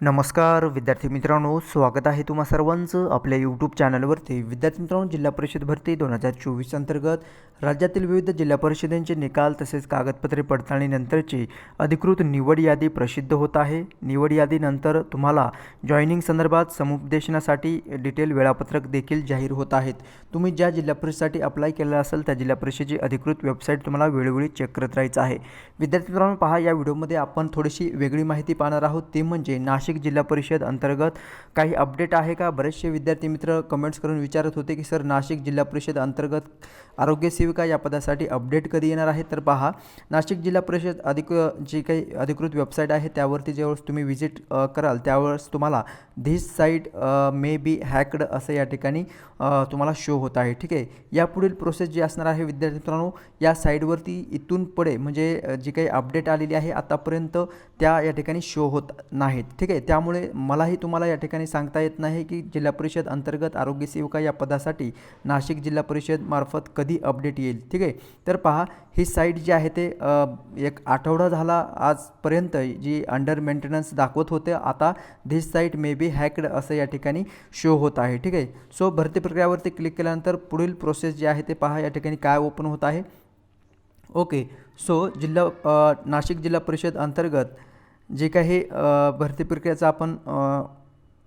नमस्कार विद्यार्थी मित्रांनो स्वागत आहे तुम्हा सर्वांचं आपल्या यूट्यूब चॅनलवरती विद्यार्थी मित्रांनो जिल्हा परिषद भरती दोन हजार चोवीस अंतर्गत राज्यातील विविध जिल्हा परिषदेचे निकाल तसेच कागदपत्रे पडताळणीनंतरची अधिकृत निवड यादी प्रसिद्ध होत आहे. निवड यादीनंतर तुम्हाला जॉईनिंग संदर्भात समुपदेशनासाठी डिटेल वेळापत्रक देखील जाहीर होत आहेत. तुम्ही ज्या जिल्हा परिषदेसाठी अप्लाय केलेलं असेल त्या जिल्हा परिषदेची अधिकृत वेबसाईट तुम्हाला वेळोवेळी चेक करत राहायचं आहे. विद्यार्थी मित्रांनो पहा या व्हिडिओमध्ये आपण थोडीशी वेगळी माहिती पाहणार आहोत. ते म्हणजे नाशिक नाशिक जिल्हा परिषद अंतर्गत काही अपडेट आहे का? बरेचसे विद्यार्थी मित्र कमेंट्स करून विचारत होते की सर नाशिक जिल्हा परिषद अंतर्गत आरोग्य सेविका या पदासाठी अपडेट कधी येणार आहे? तर पहा नाशिक जिल्हा परिषद अधिक जी काही अधिकृत वेबसाईट आहे त्यावरती ज्यावेळेस तुम्ही व्हिजिट कराल त्यावेळेस तुम्हाला धिस साईट मे बी हॅकड असं या ठिकाणी तुम्हाला शो होत आहे. ठीक आहे? यापुढील प्रोसेस जी असणार आहे विद्यार्थी मित्रांनो या साईटवरती इथून पुढे म्हणजे जी काही अपडेट आलेली आहे आतापर्यंत त्या या ठिकाणी शो होत नाहीत. ठीक आहे? त्यामुळे मलाही तुम्हाला या ठिकाणी सांगता येत नाही की जिल्हा परिषद अंतर्गत आरोग्य सेविका या पदासाठी नाशिक जिल्हा परिषद मार्फत कधी अपडेट येईल ठीक आहे? तर पहा ही साईट जी आहे ते एक आठवडा झाला आजपर्यंत जी अंडर मेंटेनन्स दाखवत होते. आता धिस साईट मे बी हॅकड असं या ठिकाणी शो होत आहे ठीक आहे? सो भरती प्रक्रियावरती क्लिक केल्यानंतर पुढील प्रोसेस जी आहे ते पहा या ठिकाणी काय ओपन होत आहे. ओके सो जिल्हा नाशिक जिल्हा परिषद अंतर्गत जे काही भरती प्रक्रियेचा आपण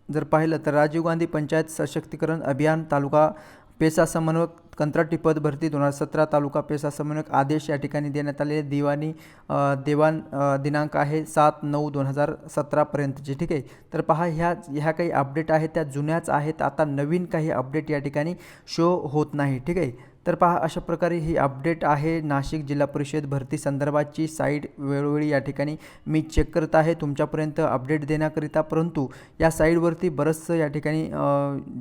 जर पाहिलं तर राजीव गांधी पंचायत सशक्तीकरण अभियान तालुका पेसा समन्वयक कंत्राटी पद भरती दोन हजार सतरा तालुका पेसा समन्वयक आदेश या ठिकाणी देण्यात आलेले दिवाणी देवाण दिनांक आहे सात नऊ दोन हजार सतरापर्यंतचे ठीक आहे? तर पहा ह्या ह्या काही अपडेट आहेत त्या जुन्याच आहेत. आता नवीन काही अपडेट या ठिकाणी शो होत नाही. ठीक आहे? तर पहा अशा प्रकारे ही अपडेट आहे. नाशिक जिल्हा परिषद भरती संदर्भाची साईट वेळोवेळी या ठिकाणी मी चेक करत आहे. तुमच्यापर्यंत अपडेट देण्याकरिता परंतु या साईटवरती बरंचसं या ठिकाणी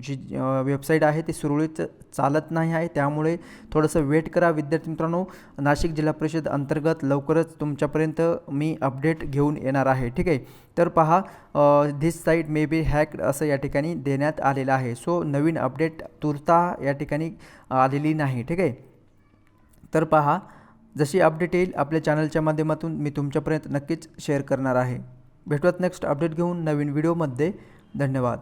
जी वेबसाईट आहे ती सुरळीत चालत नाही आहे. त्यामुळे थोडंसं वेट करा. विद्यार्थी मित्रांनो नाशिक जिल्हा परिषद अंतर्गत लवकरच तुमच्यापर्यंत मी अपडेट घेऊन येणार आहे. ठीक आहे? तर पहा धिस साईट मे बी हॅक्ड असं या ठिकाणी देण्यात आलेलं आहे. सो नवीन अपडेट तुर्ता या ठिकाणी आलेली नाही. ठीक आहे? तर पहा जशी अपडेट येईल आपल्या चॅनलच्या माध्यमातून मी तुमच्यापर्यंत नक्कीच शेअर करणार आहे. भेटूयात नेक्स्ट अपडेट घेऊन नवीन व्हिडिओमध्ये धन्यवाद.